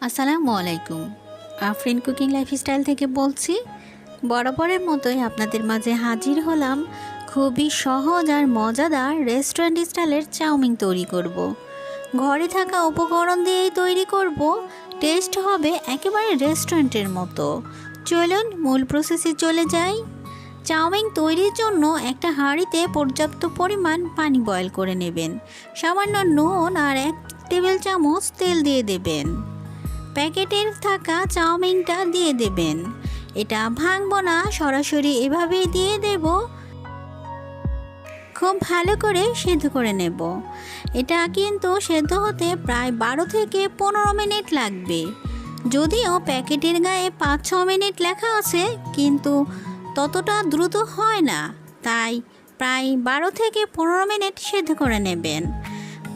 আসসালামু আলাইকুম। Afrin cooking lifestyle থেকে বলছি, বরাবরের মতোই আপনাদের মাঝে হাজির হলাম খুবই সহজ আর মজাদার রেস্টুরেন্ট স্টাইলের চাউমিন তৈরি করব। ঘরে থাকা উপকরণ দিয়েই তৈরি করব। টেস্ট হবে একেবারে রেস্টুরেন্টের মতো। চলুন, মূল প্রসেসে চলে যাই। চাউমিন তৈরির জন্য একটা হাঁড়িতে পর্যাপ্ত পরিমাণ পানি বয়ল করে নেবেন। সামান্য নুন আর এক টেবিল চামচ তেল দিয়ে দেবেন। প্যাকেটের থাকা চাউমিনটা দিয়ে দেবেন। এটা ভাঙবো না, সরাসরি এভাবেই দিয়ে দেব। খুব ভালো করে সেদ্ধ করে নেব। এটা কিন্তু সেদ্ধ হতে প্রায় বারো থেকে পনেরো মিনিট লাগবে। যদিও প্যাকেটের গায়ে পাঁচ ছ মিনিট লেখা আছে, কিন্তু ততটা দ্রুত হয় না। তাই প্রায় বারো থেকে পনেরো মিনিট সেদ্ধ করে নেবেন।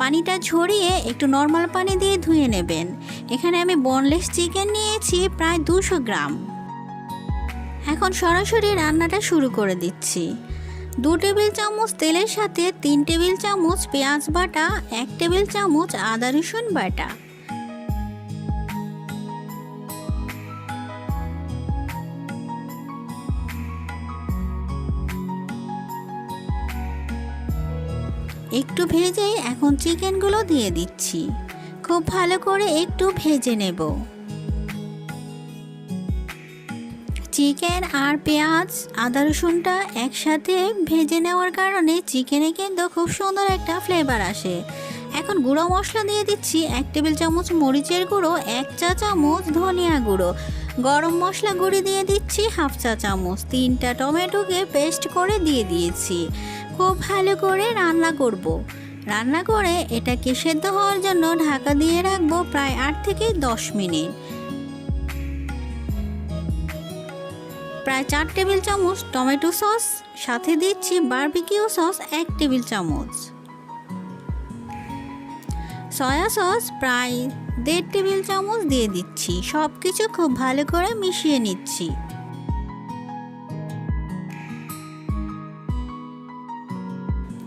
পানিটা ঝরিয়ে একটু নর্মাল পানি দিয়ে ধুয়ে নেবেন। এখানে আমি বনলেস চিকেন নিয়েছি, প্রায় দুশো গ্রাম। এখন সরাসরি রান্নাটা শুরু করে দিচ্ছি। দু টেবিল চামচ তেলের সাথে তিন টেবিল চামচ পেঁয়াজ বাটা, এক টেবিল চামচ আদা রসুন বাটা। একটু ভেজে এখন চিকেনগুলো দিয়ে দিচ্ছি। খুব ভালো করে একটু ভেজে নেব। চিকেন আর পেঁয়াজ, আদা রসুনটা একসাথে ভেজে নেওয়ার কারণে চিকেনে কিন্তু খুব সুন্দর একটা ফ্লেভার আসে। এখন গুঁড়ো মশলা দিয়ে দিচ্ছি এক টেবিল চামচ মরিচের গুঁড়ো, এক চা চামচ ধনিয়া গুঁড়ো। গরম মশলা গুঁড়ি দিয়ে দিচ্ছি হাফ চা চামচ। তিনটা টমেটোকে পেস্ট করে দিয়ে দিয়েছি। খুব ভালো করে রান্না করব। রান্না করে এটাকে সেদ্ধ হওয়ার জন্য ঢাকা দিয়ে রাখব প্রায় আট থেকে দশ মিনিট। প্রায় চার টেবিল চামচ টমেটো সস, সাথে দিচ্ছি বারবিকিউ সস এক টেবিল চামচ। সয়া সস প্রায় দেড় টেবিল চামচ দিয়ে দিচ্ছি। সব কিছু খুব ভালো করে মিশিয়ে নিচ্ছি।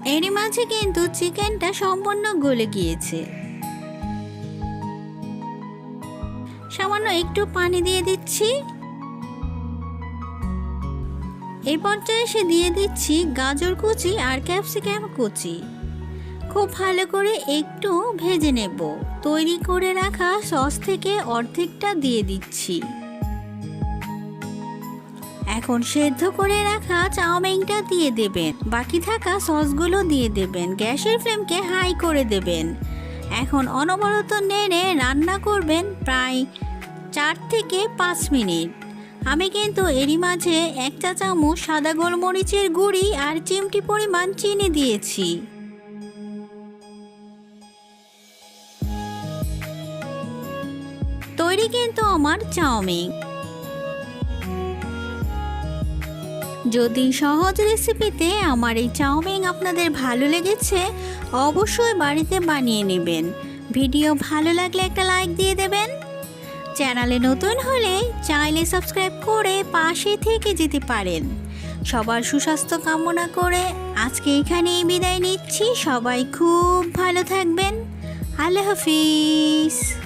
এরই মাঝে কিন্তু চিকেনটা সম্পূর্ণ গলে গিয়েছে। সামান্য একটু পানি দিয়ে দিচ্ছি। এই পর্যায়ে এসে দিয়ে দিচ্ছি গাজর কুচি আর ক্যাপসিকাম কুচি। খুব ভালো করে একটু ভেজে নেব। তৈরি করে রাখা সস থেকে অর্ধেকটা দিয়ে দিচ্ছি। এখন সেদ্ধ করে রাখা চাউমিনটা দিয়ে দেবেন। বাকি থাকা সসগুলো দিয়ে দেবেন। গ্যাসের ফ্লেমকে হাই করে দেবেন। এখন অনবরত নেড়ে রান্না করবেন প্রায় চার থেকে পাঁচ মিনিট। আমি কিন্তু এরই মাঝে এক চা চামচ সাদা গোলমরিচের গুঁড়ি আর চিমটি পরিমাণ চিনি দিয়েছি। তৈরি কিন্তু আমার চাউমিন যদি সহজ রেসিপিতে আমার এই চাউমিন আপনাদের ভালো লেগেছে, অবশ্যই বাড়িতে বানিয়ে নেবেন। ভিডিও ভালো লাগলে একটা লাইক দিয়ে দেবেন। চ্যানেলে নতুন হলে চাইলে সাবস্ক্রাইব করে পাশে থেকে যেতে পারেন। সবার সুস্বাস্থ্য কামনা করে আজকে এখানেই বিদায় নিচ্ছি। সবাই খুব ভালো থাকবেন। আল্লাহ হাফিজ।